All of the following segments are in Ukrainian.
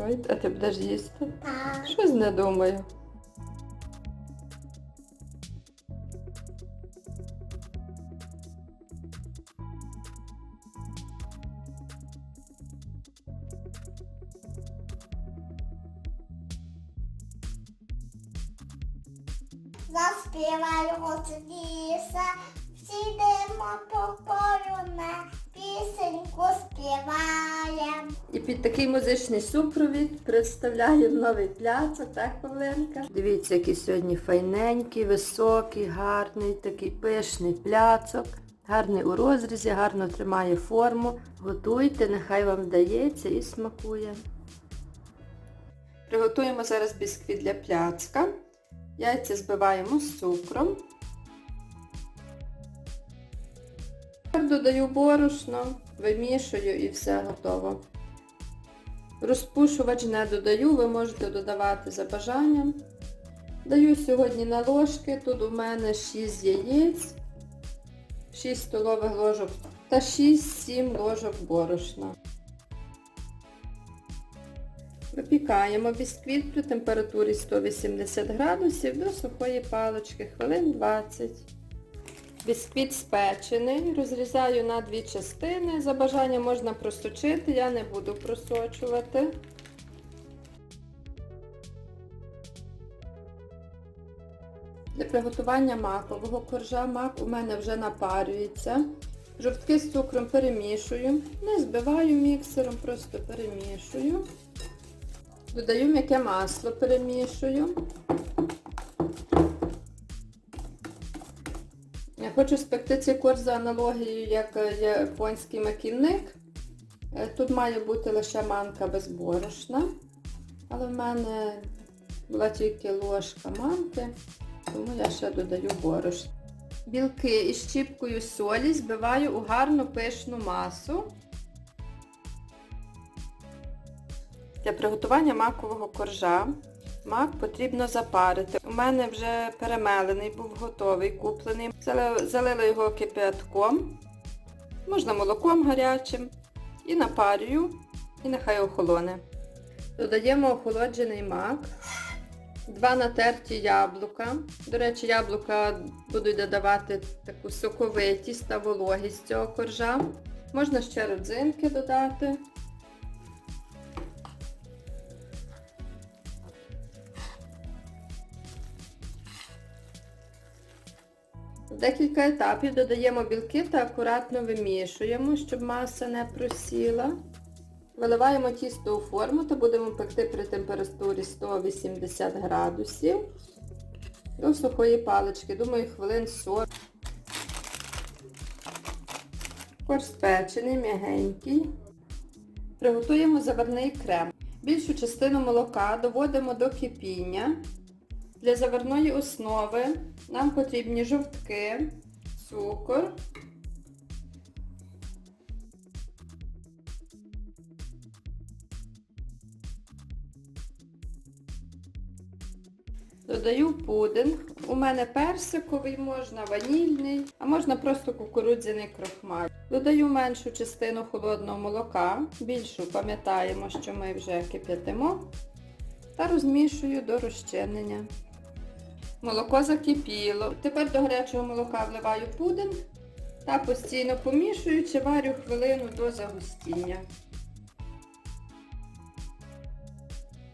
Ой, а ти будеш їсти? Так. Щось не думаю. Заспіваю голосніше, всі йдемо по полю на пісеньку співаєм. І під такий музичний супровід представляємо новий пляцок, так, Павленка? Дивіться, який сьогодні файненький, високий, гарний, такий пишний пляцок. Гарний у розрізі, гарно тримає форму. Готуйте, нехай вам вдається і смакує. Приготуємо зараз бісквіт для пляцка. Яйця збиваємо з цукром. Додаю борошно, вимішую і все готово. Розпушувач не додаю, ви можете додавати за бажанням. Даю сьогодні на ложки, тут у мене 6 яєць, 6 столових ложок та 6-7 ложок борошна. Випікаємо бісквіт при температурі 180 градусів до сухої палички хвилин 20. Бісквіт спечений, розрізаю на дві частини. За бажанням можна просочити, я не буду просочувати. Для приготування макового коржа мак у мене вже напарюється. Жовтки з цукром перемішую, не збиваю міксером, просто перемішую. Додаю м'яке масло, перемішую. Я хочу спекти цей корж за аналогією, як е, японський маківник. Е, Тут має бути лише манка без борошна. Але в мене була тільки ложка манки, тому я ще додаю борошно. Білки із щіпкою солі збиваю у гарну пишну масу. Для приготування макового коржа мак потрібно запарити. Мене вже перемелений, був готовий, куплений. Залила його кипятком, можна молоком гарячим. І напарюю, і нехай охолоне. Додаємо охолоджений мак, два натерті яблука. До речі, яблука будуть додавати таку соковитість та вологість цього коржа. Можна ще родзинки додати. Декілька етапів додаємо білки та акуратно вимішуємо, щоб маса не просіла. Виливаємо тісто у форму та будемо пекти при температурі 180 градусів до сухої палички. Думаю, хвилин 40. Корж спечений, м'ягенький. Приготуємо заварний крем. Більшу частину молока доводимо до кипіння. Для заварної основи нам потрібні жовтки, цукор, Додаю пудинг. У мене персиковий, можна ванільний, а можна просто кукурудзяний крохмаль. Додаю меншу частину холодного молока, більшу пам'ятаємо, що ми вже кип'ятимо. Та розмішую до розчинення. Молоко закипіло. Тепер до гарячого молока вливаю пудинг та постійно помішуючи, варю хвилину до загустіння.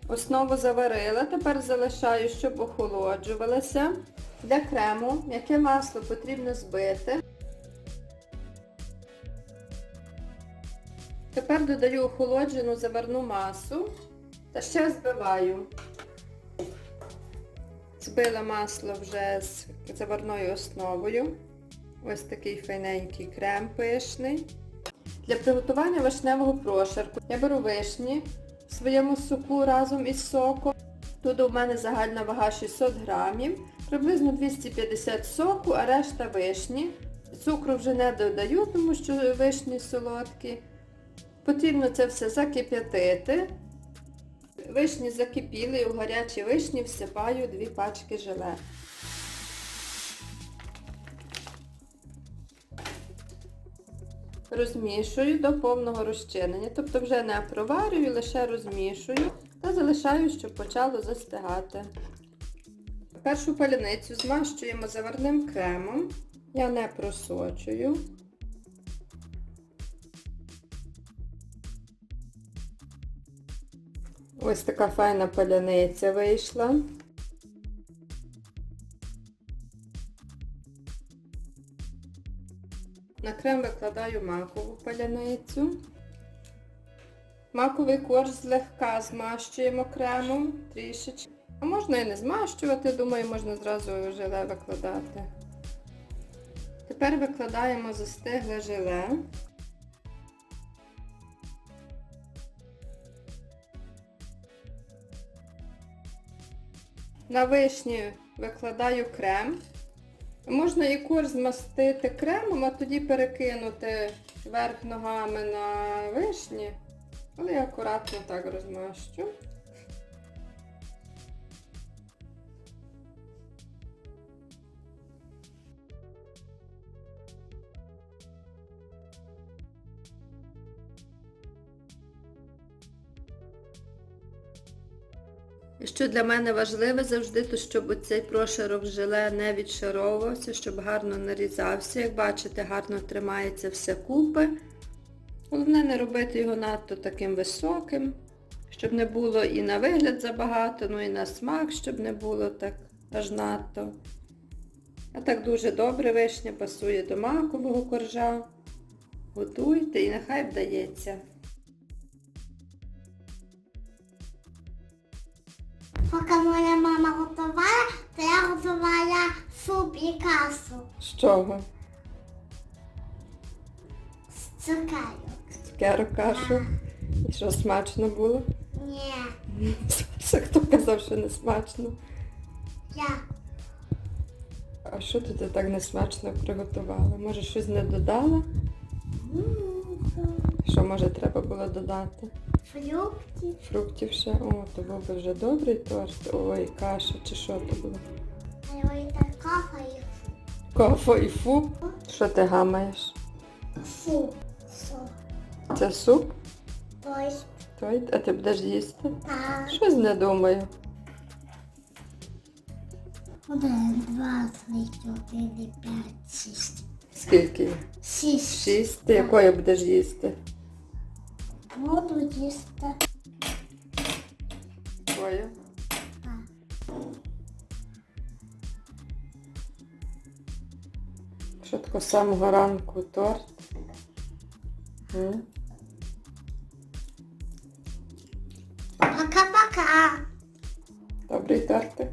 Основу заварила, тепер залишаю, щоб охолоджувалася. Для крему м'яке масло потрібно збити. Тепер додаю охолоджену заварну масу та ще збиваю. Збила масло вже з заварною основою. Ось такий файненький крем пишний. Для приготування вишневого прошарку я беру вишні в своєму соку разом із соком. Тут у мене загальна вага 600 грамів, приблизно 250 соку, а решта вишні. Цукру вже не додаю, тому що вишні солодкі. Потрібно це все закип'ятити. Вишні закипіли у гарячі вишні всипаю дві пачки желе. розмішую до повного розчинення. Тобто вже не проварюю, лише розмішую та залишаю, щоб почало застигати. Першу паляницю змащуємо заварним кремом. Я не просочую. Ось така файна паляниця вийшла. На крем викладаю макову паляницю. Маковий корж злегка змащуємо кремом трішечки. А можна і не змащувати, думаю, можна зразу желе викладати. Тепер викладаємо застигле желе. На вишні викладаю крем. Можна і корж змастити кремом, а тоді перекинути верх ногами на вишні. Але я акуратно так розмащу. Що для мене важливе завжди, то щоб оцей прошарок желе не відшаровувався, щоб гарно нарізався. Як бачите, гарно тримається все купи. Головне не робити його надто таким високим, щоб не було і на вигляд забагато, ну і на смак, щоб не було так аж надто. А так дуже добре вишня пасує до макового коржа. Готуйте і нехай вдається. Поки моя мама готувала, то я готувала суп і касу З чого? з цукерок. Цукерок кашу. І що смачно було? Ні, хто казав, що не смачно? я. А що ти так несмачно приготувала? Може щось не додала? Що може треба було додати? Фрукти. Фруктів ще? О, то був би вже добрий торт. Ой, каша чи що то було? Так кафа і Кофе і фу. Що ти гамаєш? фу. Су. Це суп? Той. Той? А ти будеш їсти? Так. Щось не думаю. Один, два, три, чотири, п'ять, шість. Скільки? Шість. Шість. Ти якої будеш їсти? Буду їсти. Твою. Так. Що тако з самого ранку торт? М? Пока-пока. Добрий тортик.